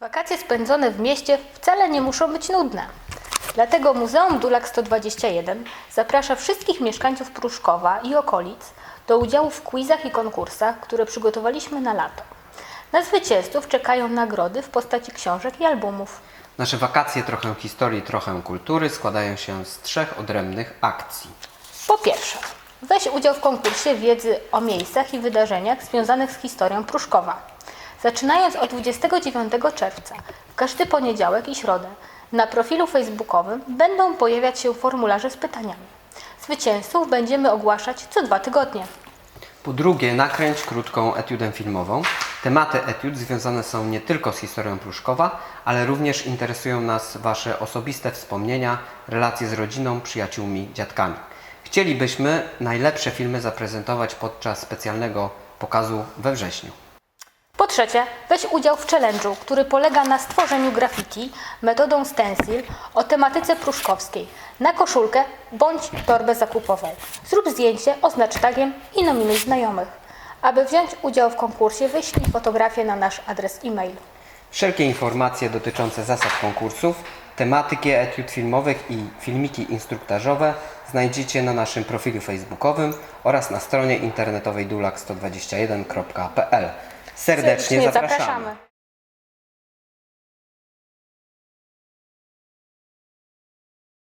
Wakacje spędzone w mieście wcale nie muszą być nudne. Dlatego Muzeum Dulak 121 zaprasza wszystkich mieszkańców Pruszkowa i okolic do udziału w quizach i konkursach, które przygotowaliśmy na lato. Na zwycięzców czekają nagrody w postaci książek i albumów. Nasze wakacje, trochę historii, trochę kultury składają się z trzech odrębnych akcji. Po pierwsze, weź udział w konkursie wiedzy o miejscach i wydarzeniach związanych z historią Pruszkowa. Zaczynając od 29 czerwca, w każdy poniedziałek i środę, na profilu facebookowym będą pojawiać się formularze z pytaniami. Zwycięzców będziemy ogłaszać co dwa tygodnie. Po drugie, nakręć krótką etiudę filmową. Tematy etiud związane są nie tylko z historią Pruszkowa, ale również interesują nas Wasze osobiste wspomnienia, relacje z rodziną, przyjaciółmi, dziadkami. Chcielibyśmy najlepsze filmy zaprezentować podczas specjalnego pokazu we wrześniu. Trzecie, weź udział w challenge'u, który polega na stworzeniu graffiti metodą stencil o tematyce pruszkowskiej na koszulkę bądź torbę zakupową. Zrób zdjęcie, oznacz tagiem i nominuj znajomych. Aby wziąć udział w konkursie, wyślij fotografię na nasz adres e-mail. Wszelkie informacje dotyczące zasad konkursów, tematyki etiud filmowych i filmiki instruktażowe znajdziecie na naszym profilu facebookowym oraz na stronie internetowej dulak121.pl. Serdecznie zapraszamy.